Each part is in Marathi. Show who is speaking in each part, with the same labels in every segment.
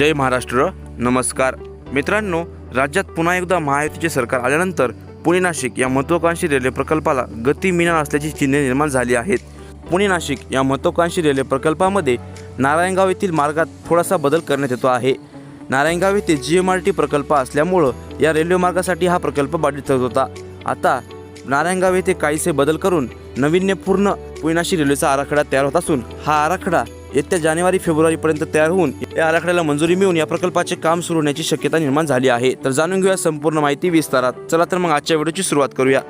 Speaker 1: जय महाराष्ट्र नमस्कार. मित्रांनो राज्यात पुन्हा एकदा महायुतीचे सरकार आल्यानंतर पुणे नाशिक या महत्त्वाकांक्षी रेल्वे प्रकल्पाला गती मिळणार असल्याची चिन्हे निर्माण झाली आहेत. पुणे नाशिक या महत्त्वाकांक्षी रेल्वे प्रकल्पामध्ये नारायणगाव येथील मार्गात थोडासा बदल करण्यात येतो आहे. नारायणगाव येथे जी एम आर टी प्रकल्प असल्यामुळं या रेल्वे मार्गासाठी हा प्रकल्प बाधित ठरत होता. आता नारायणगाव येथे काहीसे बदल करून नाविन्यपूर्ण पुणे नाशिक रेल्वेचा आराखडा तयार होत असून हा आराखडा येत्या जानेवारी फेब्रुवारीपर्यंत तयार होऊन या आराखड्याला मंजुरी मिळून या प्रकल्पाचे काम सुरू होण्याची शक्यता निर्माण झाली आहे. तर जाणून घेऊया संपूर्ण माहिती विस्तारात. चला तर मग आजच्या व्हिडिओची सुरुवात करूया.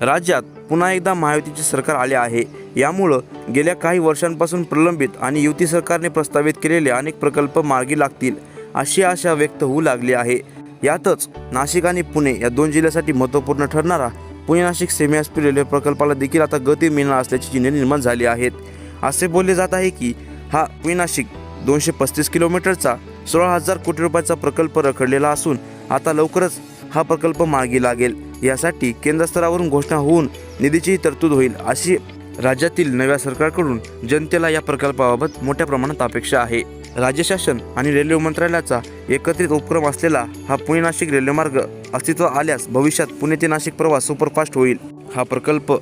Speaker 1: राज्यात पुन्हा एकदा महायुतीचे सरकार आले आहे. यामुळं गेल्या काही वर्षांपासून प्रलंबित आणि युती सरकारने प्रस्तावित केलेले अनेक प्रकल्प मार्गी लागतील अशी आशा व्यक्त होऊ लागली आहे. यातच नाशिक आणि पुणे या दोन जिल्ह्यासाठी महत्त्वपूर्ण ठरणारा Pune Nashik semi high speed railway प्रकल्पाला देखील आता गती मिळणार असल्याची चिन्हे निर्माण झाली आहेत. असे बोलले जात आहे की हा पुणे नाशिक दोनशे पस्तीस किलोमीटरचा सोळा हजार कोटी रुपयाचा प्रकल्प रखडलेला असून आता लवकरच हा प्रकल्प मार्गी लागेल. यासाठी केंद्रस्तरावरून घोषणा होऊन निधीचीही तरतूद होईल अशी राज्यातील नव्या सरकारकडून जनतेला या प्रकल्पाबाबत मोठ्या प्रमाणात अपेक्षा आहे. राज्य शासन आणि रेल्वे मंत्रालयाचा एकत्रित उपक्रम असलेला हा पुणे नाशिक रेल्वेमार्ग अस्तित्व आल्यास भविष्यात पुणे ते नाशिक प्रवास सुपरफास्ट होईल. हा प्रकल्प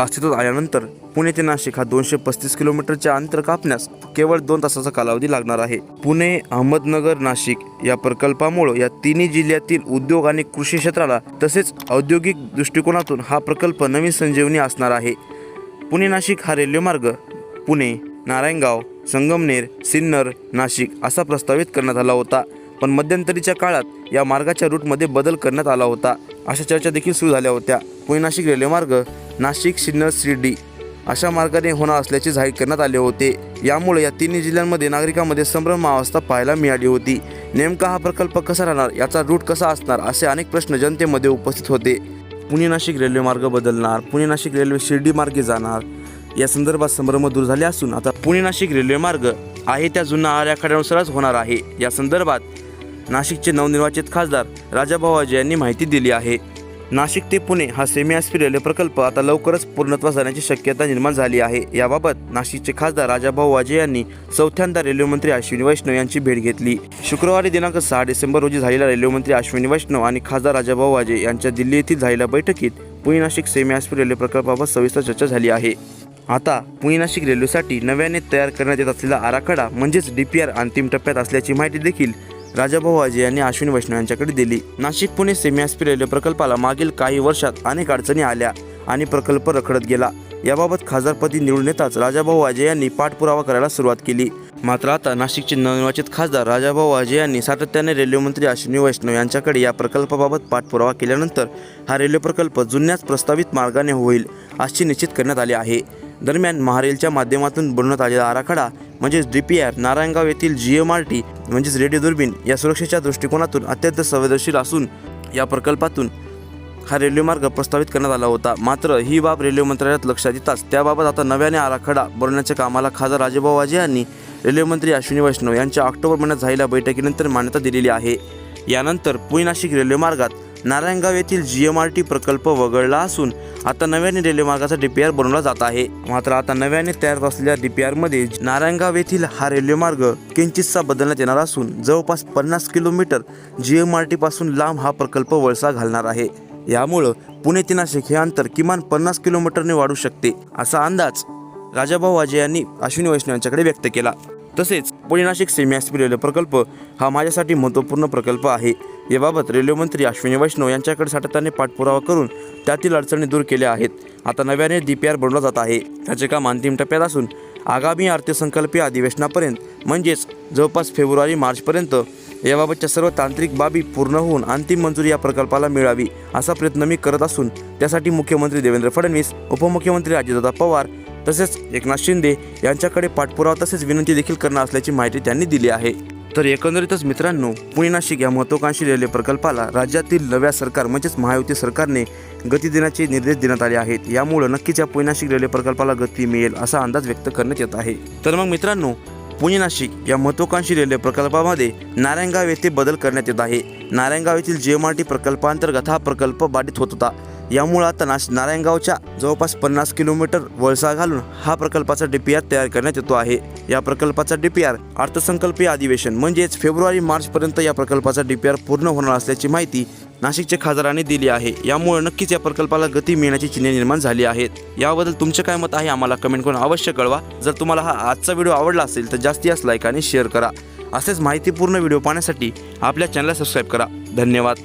Speaker 1: अस्तित्वात आल्यानंतर पुणे ते नाशिक हा दोनशे पस्तीस किलोमीटरचे अंतर कापण्यास केवळ दोन तासाचा कालावधी लागणार आहे. पुणे अहमदनगर नाशिक या प्रकल्पामुळे या तिन्ही जिल्ह्यातील उद्योग आणि कृषी क्षेत्राला तसेच औद्योगिक दृष्टिकोनातून हा प्रकल्प नवीन संजीवनी असणार आहे. पुणे नाशिक हा रेल्वेमार्ग पुणे नारायणगाव संगमनेर सिन्नर नाशिक असा प्रस्तावित करण्यात आला होता. पण मध्यंतरीच्या काळात या मार्गाच्या रूटमध्ये बदल करण्यात आला होता. अशा चर्चा देखील सुरू झाल्या होत्या. पुणे नाशिक रेल्वे मार्ग नाशिक सिन्नर शिर्डी अशा मार्गाने होणार असल्याचे जाहीर करण्यात आले होते. यामुळे या तिन्ही जिल्ह्यांमध्ये नागरिकांमध्ये संभ्रमावस्था पाहायला मिळाली होती. नेमका हा प्रकल्प कसा राहणार? याचा रूट कसा असणार? असे अनेक प्रश्न जनतेमध्ये उपस्थित होते. पुणे नाशिक रेल्वे मार्ग बदलणार पुणे नाशिक रेल्वे शिर्डी मार्गे जाणार. या संदर्भात संभ्रम दूर झाले असून आता पुणे नाशिक रेल्वे मार्ग आहे त्या जुन्या आराखड्यानुसारच होणार आहे. या संदर्भात नाशिकचे नवनिर्वाचित खासदार राजाभाऊ भावाजी यांनी माहिती दिली आहे. नाशिक ते पुणे हा सेमी आस्पी रेल्वे प्रकल्प आता लवकरच पूर्णत्वास जाण्याची शक्यता निर्माण झाली आहे. याबाबत नाशिकचे खासदार राजाभाऊ वाजे यांनी चौथ्यांदा रेल्वेमंत्री अश्विनी वैष्णव यांची भेट घेतली. शुक्रवारी दिनांक सहा डिसेंबर रोजी झालेल्या रेल्वेमंत्री अश्विनी वैष्णव आणि खासदार राजाभाऊ वाजे यांच्या दिल्ली येथील झालेल्या बैठकीत Pune Nashik semi high speed railway प्रकल्पाबाबत सविस्तर चर्चा झाली आहे. आता पुणे नाशिक रेल्वेसाठी नव्याने तयार करण्यात येत असलेला आराखडा म्हणजेच डी पी आर अंतिम टप्प्यात असल्याची माहिती देखील राजाभाऊ अजय यांनी अश्विनी वैष्णव यांच्याकडे दिली. नाशिक पुणे सेमी रेल्वे प्रकल्पाला मागील काही वर्षात अनेक अडचणी आल्या आणि प्रकल्प रखडत गेला. याबाबत खासदारपदी निवडून येताच राजाभाऊ वाजे यांनी पाठपुरावा करायला सुरुवात केली. मात्र आता नाशिकचे नवनिर्वाचित खासदार राजाभाऊ वाजे यांनी सातत्याने रेल्वे मंत्री अश्विनी वैष्णव यांच्याकडे या प्रकल्पाबाबत पाठपुरावा केल्यानंतर हा रेल्वे प्रकल्प जुन्याच प्रस्तावित मार्गाने होईल अशी निश्चित करण्यात आले आहे. दरम्यान महारेलच्या माध्यमातून बनवण्यात आलेला आराखडा म्हणजेच डी पी आर नारायणगाव येथील जी एम आर टी म्हणजेच रेडिओ दुर्बीन या सुरक्षेच्या दृष्टिकोनातून अत्यंत संवेदनशील असून या प्रकल्पातून हा रेल्वे मार्ग प्रस्तावित करण्यात आला होता. मात्र ही बाब रेल्वे मंत्रालयात लक्षात येताच त्याबाबत आता नव्याने आराखडा बनवण्याच्या कामाला खासदार राजेभाऊ वाजे यांनी रेल्वे मंत्री अश्विनी वैष्णव यांच्या ऑक्टोबर महिन्यात झालेल्या बैठकीनंतर मान्यता दिलेली आहे. यानंतर पुणे नाशिक रेल्वे मार्गात नारायणगाव येथील जी एम आर टी प्रकल्प वगळला असून आता नव्याने रेल्वे मार्गाचा डी पी आर बनवला जात आहे. मात्र आता नव्याने तयार असलेल्या डी पी आरमध्ये नारायणगाव येथील हा रेल्वे मार्ग किंचितसा बदलण्यात येणार असून जवळपास पन्नास किलोमीटर जी एम आर टीपासून लांब हा प्रकल्प वळसा घालणार आहे. यामुळं पुणे ते नाशिक हे अंतर किमान पन्नास किलोमीटरने वाढू शकते असा अंदाज राजाभाऊ वाजे यांनी अश्विनी वैष्णव यांच्याकडे व्यक्त केला. तसेच पुणे नाशिक सेमी हॉस्पी प्रकल्प हा माझ्यासाठी महत्त्वपूर्ण प्रकल्प आहे. याबाबत रेल्वे मंत्री अश्विनी वैष्णव यांच्याकडे सातत्याने पाठपुरावा करून त्यातील अडचणी दूर केल्या आहेत. आता नव्याने डी पी आर बनवला जात आहे. त्याचे काम अंतिम टप्प्यात असून आगामी अर्थसंकल्पीय अधिवेशनापर्यंत म्हणजेच जवळपास फेब्रुवारी मार्चपर्यंत याबाबतच्या सर्व तांत्रिक बाबी पूर्ण होऊन अंतिम मंजुरी या प्रकल्पाला मिळावी असा प्रयत्न मी करत असून त्यासाठी मुख्यमंत्री देवेंद्र फडणवीस उपमुख्यमंत्री अजितदादा पवार तसेच एकनाथ शिंदे यांच्याकडे पाठपुरावा तसेच विनंती देखील करणार असल्याची माहिती त्यांनी दिली आहे. तर एकंदरीतच मित्रांनो पुणे नाशिक या महत्त्वाकांक्षी रेल्वे प्रकल्पाला राज्यातील नव्या सरकार म्हणजेच महायुती सरकारने गती देण्याचे निर्देश देण्यात आले आहेत. यामुळं नक्कीच या पुणे नाशिक रेल्वे प्रकल्पाला गती मिळेल असा अंदाज व्यक्त करण्यात येत आहे. तर मग मित्रांनो पुणे नाशिक या महत्त्वाकांक्षी रेल्वे प्रकल्पामध्ये नारायणगाव येथे बदल करण्यात येत आहे. नारायणगाव येथील जी एम आर टी प्रकल्पांतर्गत हा प्रकल्प बाधित होत होता. यामुळं आता नाश नारायणगावच्या जवळपास पन्नास किलोमीटर वळसा घालून हा प्रकल्पाचा डीपीआर तयार करण्यात येतो आहे. या प्रकल्पाचा डीपीआर अर्थसंकल्पीय अधिवेशन म्हणजेच फेब्रुवारी मार्चपर्यंत या प्रकल्पाचा डीपीआर पूर्ण होणार असल्याची माहिती नाशिकच्या खासदारांनी दिली आहे. यामुळे नक्कीच या प्रकल्पाला गती मिळण्याची चिन्हे निर्माण झाली आहेत. याबद्दल तुमचे काय मत आहे? आम्हाला कमेंट करून अवश्य कळवा. जर तुम्हाला हा आजचा व्हिडिओ आवडला असेल तर जास्ती जास्त लाईक आणि शेअर करा. असेच माहितीपूर्ण व्हिडिओ पाहण्यासाठी आपल्या चॅनलला सबस्क्राईब करा. धन्यवाद.